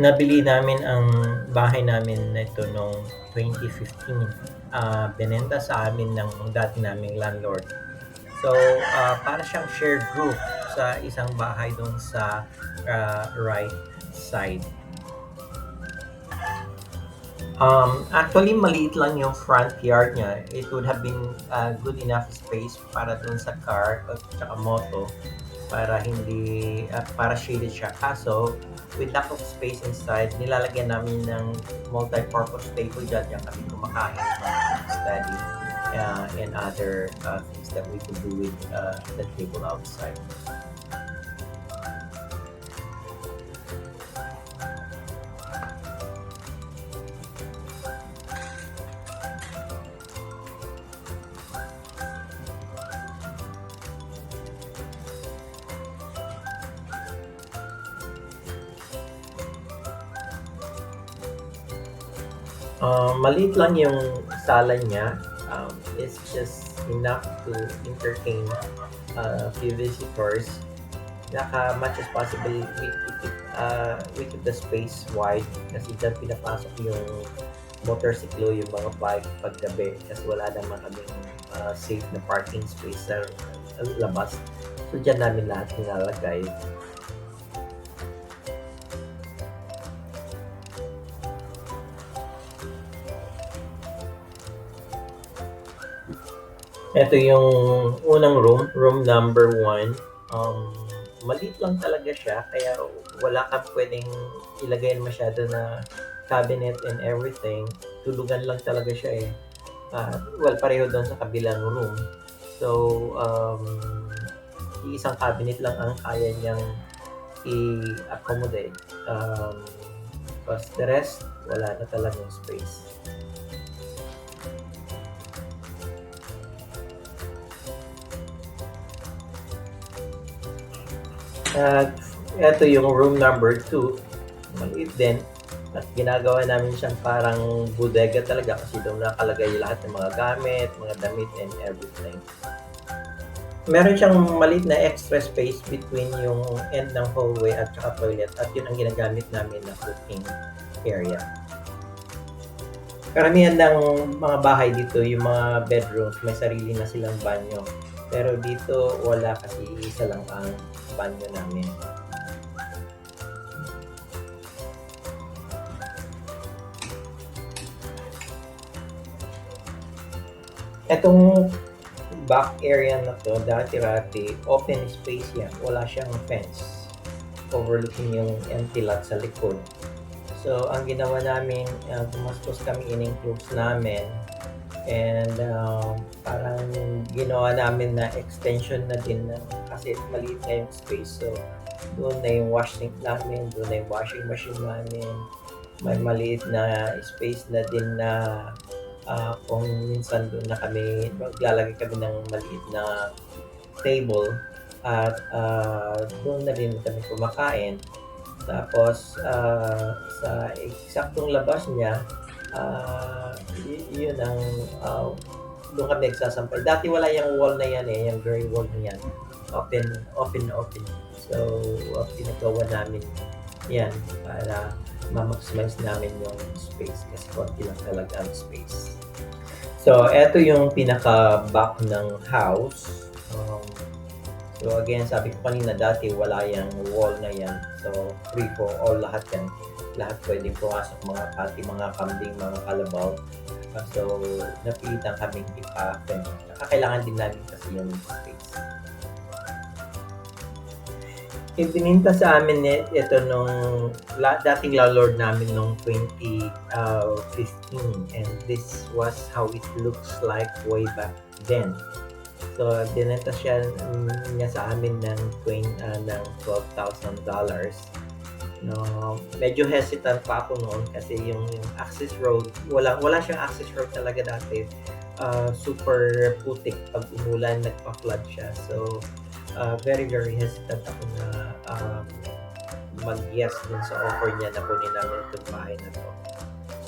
Nabili namin ang bahay namin na ito noong 2015. Ah, binenta sa amin ng dati naming landlord. So, ah, para siyang shared roof sa isang bahay doon sa ah, right side. Um, actually, maliit lang yung front yard niya. It would have been uh, good enough space para dun sa car at saka moto para hindi uh, para shaded siya. Kaso, with lack of space inside, nilalagyan namin ng multi-purpose table dyan. Yan kami kumakain, study, uh, and other uh, things that we could do with uh, the table outside. Uh, maliit lang yung sala niya. Um, it's just enough to entertain uh, a few visitors. Naka much as possible, we, we, keep, uh, we keep the space wide kasi dyan pinapasok yung motorsiklo, yung mga bike paggabi kasi wala naman kaming uh, safe na parking space sa sa labas. So dyan namin lahat nilalagay. Ito yung unang room, room number one. Um, maliit lang talaga siya, kaya wala ka pwedeng ilagay masyado na cabinet and everything. Tulugan lang talaga siya eh. Uh, well, pareho doon sa kabilang room. So, um, isang cabinet lang ang kaya niyang i-accommodate. Um, because the rest, wala na talagang space. At ito yung room number 2. Maliit din. At ginagawa namin siyang parang bodega talaga kasi doon nakalagay lahat ng mga gamit, mga damit, and everything. Meron siyang maliit na extra space between yung end ng hallway at saka toilet at yun ang ginagamit namin na cooking area. Karamihan ng mga bahay dito, yung mga bedrooms, may sarili na silang banyo. Pero dito, wala kasi isa lang ang banyo namin. Etong back area na to, dati-rati, open space yan. Wala siyang fence. Overlooking yung empty lot sa likod. So, ang ginawa namin, uh, gumastos kami in-includes namin and uh, parang ginawa namin na extension na din na, kasi maliit na yung space. So doon na yung washing namin doon na yung washing machine namin. May maliit na space na din na uh, kung minsan doon na kami maglalagay kami ng maliit na table at uh, doon na din kami kumakain. Tapos uh, sa eksaktong labas niya uh, y- yun ang uh, doon kami nagsasampay. Dati wala yung wall na yan eh, yung gray wall na yan. Open, open, open. So, uh, pinagawa namin yan para ma-maximize namin yung space kasi konti lang talaga ang space. So, eto yung pinaka-back ng house. Um, so, again, sabi ko kanina dati wala yung wall na yan. So, free for all lahat yan lahat pwedeng pumasok mga pati mga kambing, mga kalabaw. Uh, so, napilitan kaming ipa-fence. Saka kailangan din namin kasi yung space. Ibininta sa amin eh, ito nung la, dating landlord namin nung 2015 and this was how it looks like way back then. So, binenta siya niya sa amin ng, 20, uh, ng $12,000 no medyo hesitant pa ako noon kasi yung, yung access road wala wala siyang access road talaga dati. Uh, super putik pag umulan nagpa-flood siya. So uh, very very hesitant ako na um, mag-yes dun sa offer niya na kunin namin itong bahay na to.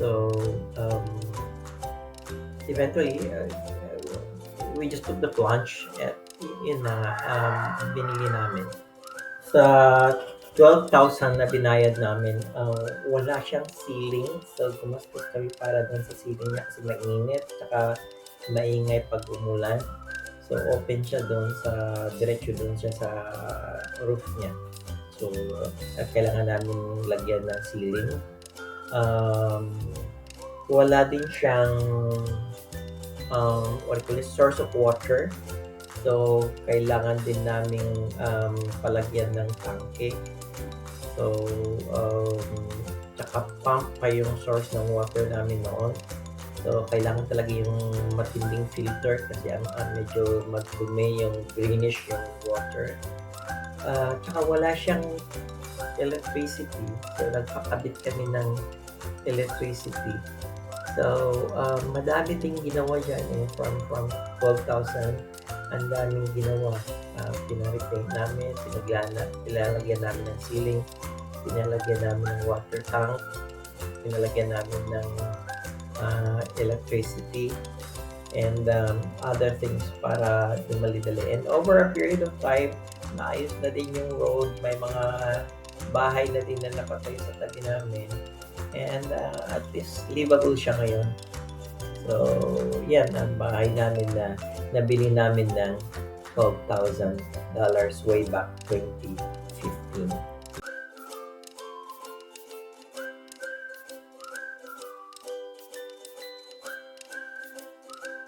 So um, eventually uh, we just took the plunge at yun na um, binili namin. Sa 12,000 na binayad namin, ah, wala siyang ceiling. So, gumastos kami para dun sa ceiling niya kasi mainit, tsaka maingay pag umulan. So, open siya doon sa, diretso doon siya sa roof niya. So, uh, kailangan namin lagyan ng ceiling. Um, wala din siyang um, what call it, source of water. So, kailangan din namin um, palagyan ng tangke. So, um, tsaka pump pa yung source ng water namin noon. So, kailangan talaga yung matinding filter kasi ang, ang medyo magdumi yung greenish yung water. Ah, tsaka wala siyang electricity. So, nagpakabit kami ng electricity. So, um, madami ding ginawa dyan eh, from, from 12,000. Ang daming ginawa. Uh, pinarepaint namin, pinaglana, pinalagyan namin ng ceiling, pinalagyan namin ng water tank, pinalagyan namin ng uh, electricity, and um, other things para dumali-dali. And over a period of time, naayos na din yung road, may mga bahay na din na napatay sa tabi namin. And uh, at least livable siya ngayon. So, yan ang bahay namin na nabili namin ng $12,000 way back 2015.